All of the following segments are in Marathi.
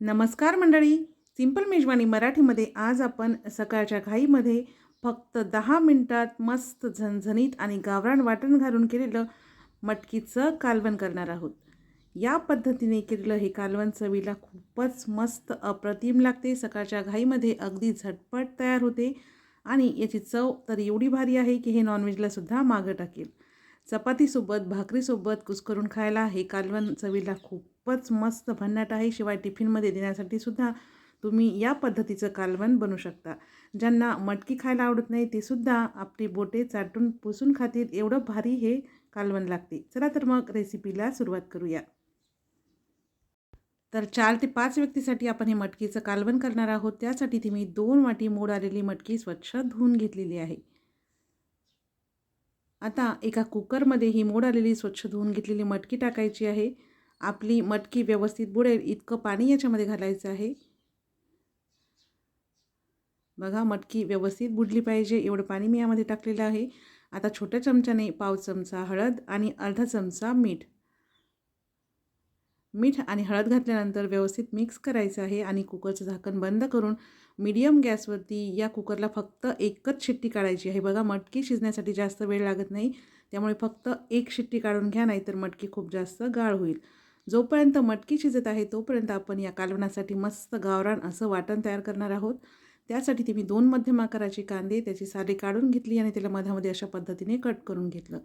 नमस्कार मंडळी. सिंपल मेजवानी मराठीमध्ये आज आपण सकाळच्या घाईमध्ये फक्त दहा मिनटात मस्त झणझणीत आणि गावरान वाटण घालून केलेलं मटकीचं कालवण करणार आहोत. या पद्धतीने केलेलं हे कालवण चवीला खूपच मस्त अप्रतिम लागते. सकाळच्या घाईमध्ये अगदी झटपट तयार होते आणि याची चव तर एवढी भारी आहे की हे नॉनव्हेजलासुद्धा मागं टाकेल. चपातीसोबत भाकरीसोबत कुस्करून खायला हे कालवण चवीला खूप खूपच मस्त भन्नाट आहे शिवाय टिफिनमध्ये देण्यासाठी सुद्धा तुम्ही या पद्धतीचं कालवण बनवू शकता. ज्यांना मटकी खायला आवडत नाही ते सुद्धा आपली बोटे चाटून पुसून खातील. एवढं भारी हे कालवण लागते. चला तर मग रेसिपीला सुरुवात करूया. तर चार ते पाच व्यक्तीसाठी आपण हे मटकीचं कालवण करणार आहोत. त्यासाठी ती मी दोन वाटी मोड आलेली मटकी स्वच्छ धुवून घेतलेली आहे. आता एका कुकरमध्ये ही मोड आलेली स्वच्छ धुवून घेतलेली मटकी टाकायची आहे. आपली मटकी व्यवस्थित बुडेल इतकं पाणी याच्यामध्ये घालायचं आहे. बघा मटकी व्यवस्थित बुडली पाहिजे एवढं पाणी मी यामध्ये टाकलेलं आहे. आता छोट्या चमच्याने पाव चमचा हळद आणि अर्धा चमचा मीठ. मीठ आणि हळद घातल्यानंतर व्यवस्थित मिक्स करायचं आहे आणि कुकरचं झाकण बंद करून मीडियम गॅसवरती या कुकरला फक्त एकच शिट्टी काढायची आहे. बघा मटकी शिजण्यासाठी जास्त वेळ लागत नाही त्यामुळे फक्त एक शिट्टी काढून घ्या नाहीतर मटकी खूप जास्त गाळ होईल. जोपर्यंत मटकी शिजत आहे तोपर्यंत आपण या कालवणासाठी मस्त गावरान असं वाटण तयार करणार आहोत. त्यासाठी ती मी दोन मध्यम आकाराची कांदे त्याची साली काढून घेतली आणि त्याला मधामध्ये अशा पद्धतीने कट करून घेतलं.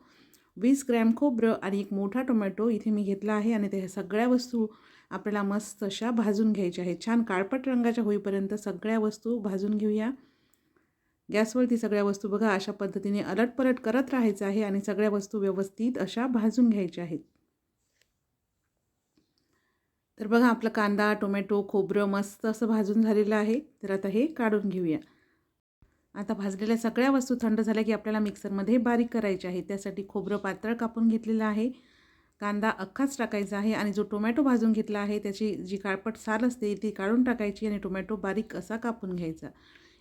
वीस ग्रॅम खोबरं आणि एक मोठा टोमॅटो इथे मी घेतला आहे आणि त्या सगळ्या वस्तू आपल्याला मस्त अशा भाजून घ्यायच्या आहेत. छान काळपट रंगाच्या होईपर्यंत सगळ्या वस्तू भाजून घेऊया. गॅसवरती सगळ्या वस्तू बघा अशा पद्धतीने अलटपलट करत राहायचं आहे आणि सगळ्या वस्तू व्यवस्थित अशा भाजून घ्यायच्या आहेत. तर बघा आपलं कांदा टोमॅटो खोबरं मस्त असं भाजून झालेलं आहे. तर आता हे काढून घेऊया. आता भाजलेल्या सगळ्या वस्तू थंड झाल्या की आपल्याला मिक्सरमध्ये बारीक करायचे आहे. त्यासाठी खोबरं पातळ कापून घेतलेलं आहे. कांदा अख्खाच टाकायचा आहे आणि जो टोमॅटो भाजून घेतला आहे त्याची जी काळपट साल असते ती काढून टाकायची आणि टोमॅटो बारीक असा कापून घ्यायचा.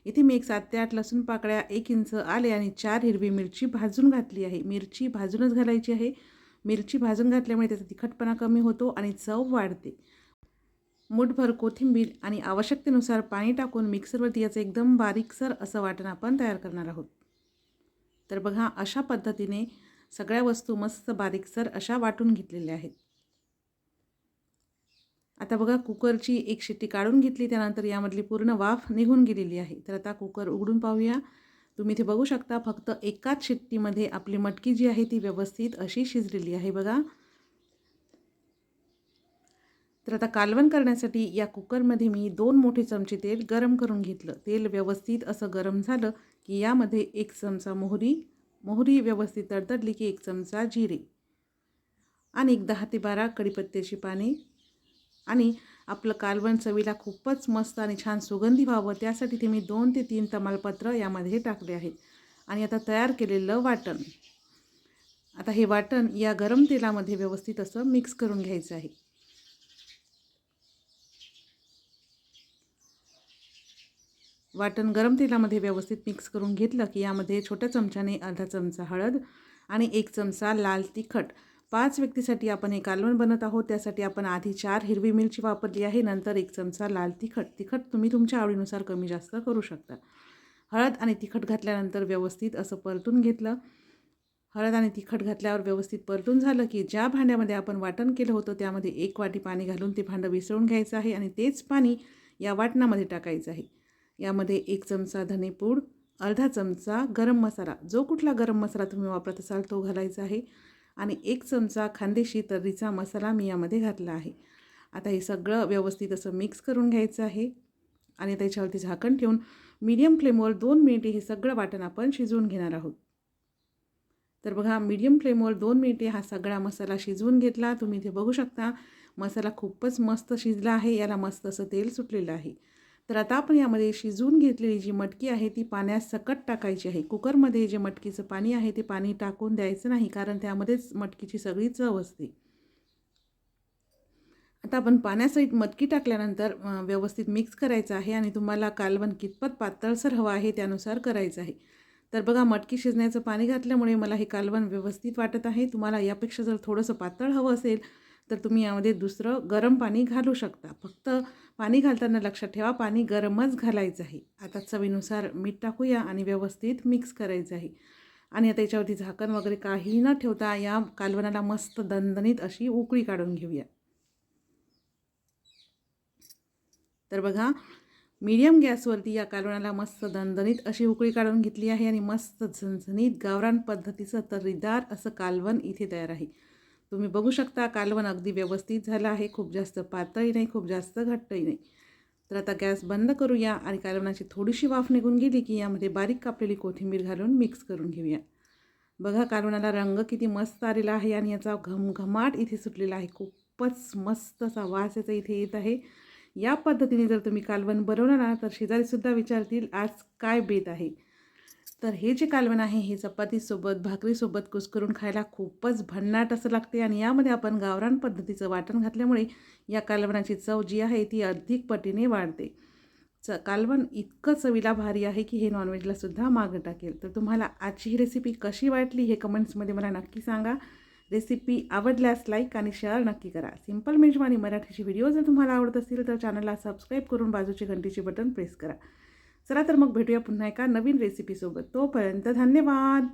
इथे मी एक सात ते आठ लसूण पाकळ्या एक इंच आले आणि चार हिरवी मिरची भाजून घातली आहे. मिरची भाजूनच घालायची आहे. मिरची भाजून घातल्यामुळे त्याचा तिखटपणा कमी होतो आणि चव वाढते. मुठभर कोथिंबीर आणि आवश्यकतेनुसार पाणी टाकून मिक्सरवरती याचं एकदम बारीकसर असं वाटण आपण तयार करणार आहोत. तर बघा अशा पद्धतीने सगळ्या वस्तू मस्त बारीकसर अशा वाटून घेतलेल्या आहेत. आता बघा कुकरची एक शिट्टी काढून घेतली त्यानंतर यामधली पूर्ण वाफ निघून गेलेली आहे. तर आता कुकर उघडून पाहूया. तुम्ही इथे बघू शकता फक्त एकाच शिट्टीमध्ये आपली मटकी जी आहे ती व्यवस्थित अशी शिजलेली आहे बघा. तर आता कालवण करण्यासाठी या कुकरमध्ये मी दोन मोठे चमचे तेल गरम करून घेतलं. तेल व्यवस्थित असं गरम झालं की यामध्ये एक चमचा मोहरी मोहरी व्यवस्थित तडतडली की एक चमचा जिरे आणि एक दहा ते बारा कडीपत्त्याची पाने आणि आपलं कालवण चवीला खूपच मस्त आणि छान सुगंधी व्हावं त्यासाठी ते मी दोन ते तीन तमालपत्र यामध्ये टाकले आहेत. आणि आता तयार केलेलं वाटण. आता हे वाटण या गरम तेलामध्ये व्यवस्थित असं मिक्स करून घ्यायचं आहे. वाटण गरम तेलामध्ये व्यवस्थित मिक्स करून घेतलं की यामध्ये छोट्या चमच्याने अर्धा चमचा हळद आणि एक चमचा लाल तिखट पाच व्यक्तीसाठी आपण हे कालवण बनत आहोत. त्यासाठी आपण आधी चार हिरवी मिरची वापरली आहे. नंतर एक चमचा लाल तिखट. तिखट तुम्ही तुमच्या आवडीनुसार कमी जास्त करू शकता. हळद आणि तिखट घातल्यानंतर व्यवस्थित असं परतून घेतलं. हळद आणि तिखट घातल्यावर व्यवस्थित परतून झालं की ज्या भांड्यामध्ये आपण वाटण केलं होतं त्यामध्ये एक वाटी पाणी घालून ते भांडं विसळून घ्यायचं आहे आणि तेच पाणी या वाटणामध्ये टाकायचं आहे. यामध्ये एक चमचा धनेपूड अर्धा चमचा गरम मसाला. जो कुठला गरम मसाला तुम्ही वापरत असाल तो घालायचा आहे. आणि एक चमचा खानदेशी तर्रीचा मसाला मी यामध्ये घातला आहे. आता हे सगळं व्यवस्थित असं मिक्स करून घ्यायचं आहे. आणि त्याच्यावरती झाकण ठेवून मीडियम फ्लेमवर दोन मिनिटे हे सगळं वाटण आपण शिजवून घेणार आहोत. तर बघा मीडियम फ्लेमवर दोन मिनिटे हा सगळा मसाला शिजवून घेतला. तुम्ही इथे बघू शकता मसाला खूपच मस्त शिजला आहे. याला मस्त असं तेल सुटलेलं आहे. तर आता आपण यामध्ये शिजवून घेतलेली जी मटकी आहे ती पाण्यात सकट टाकायची आहे. कुकरमध्ये जे मटकीचं पाणी आहे ते पाणी टाकून द्यायचं नाही कारण त्यामध्येच मटकीची सगळी चव असते. आता आपण पाण्यासहित मटकी टाकल्यानंतर व्यवस्थित मिक्स करायचं आहे आणि तुम्हाला कालवण कितपत पातळसर हवं आहे त्यानुसार करायचं आहे. तर बघा मटकी शिजण्याचं पाणी घातल्यामुळे मला हे कालवण व्यवस्थित वाटत आहे. तुम्हाला यापेक्षा जर थोडंसं पातळ हवं असेल तर तुम्ही यामध्ये दुसरं गरम पाणी घालू शकता. फक्त पाणी घालताना लक्षात ठेवा पाणी गरमच घालायचं आहे. आता चवीनुसार मीठ टाकूया आणि व्यवस्थित मिक्स करायचं आहे. आणि आता याच्यावरती झाकण वगैरे काही न ठेवता या कालवणाला मस्त दणदणीत अशी उकळी काढून घेऊया. तर बघा मीडियम गॅसवरती या कालवणाला मस्त दणदणीत अशी उकळी काढून घेतली आहे आणि मस्त झणझणीत गावरान पद्धतीचं तर्रीदार असं कालवण इथे तयार आहे. तुम्ही बघू शकता कालवण अगदी व्यवस्थित झालं आहे. खूप जास्त पातळही नाही खूप जास्त घट्टही नाही. तर आता गॅस बंद करूया आणि कालवणाची थोडीशी वाफ निघून गेली की यामध्ये बारीक कापलेली कोथिंबीर घालून मिक्स करून घेऊया. बघा कालवणाला रंग किती मस्त आलेला आहे आणि याचा घमघमाट इथे सुटलेला आहे. खूपच मस्त असा वास याचा इथे येत आहे. या पद्धतीने जर तुम्ही कालवण बनवलं ना तर शेजारीसुद्धा विचारतील आज काय बेत आहे? तर हे जे कालवण आहे हे चपातीसोबत भाकरीसोबत कुस्करून खायला खूपच भन्नाट असं लागते आणि यामध्ये आपण गावरान पद्धतीचं वाटण घातल्यामुळे या कालवणाची चव जी आहे ती अधिक पटीने वाढते. च कालवण इतकं चवीला भारी आहे की हे नॉनव्हेजलासुद्धा मागं टाकेल. तर तुम्हाला आजची ही रेसिपी कशी वाटली हे कमेंट्समध्ये मला नक्की सांगा. रेसिपी आवडल्यास लाईक आणि शेअर नक्की करा. सिंपल मेजवानी मराठीची व्हिडिओ जर तुम्हाला आवडत असतील तर चॅनलला सबस्क्राईब करून बाजूची घंटीचे बटन प्रेस करा. चला तर मग भेटूया पुन्हा एका नवीन रेसिपीसोबत तोपर्यंत धन्यवाद!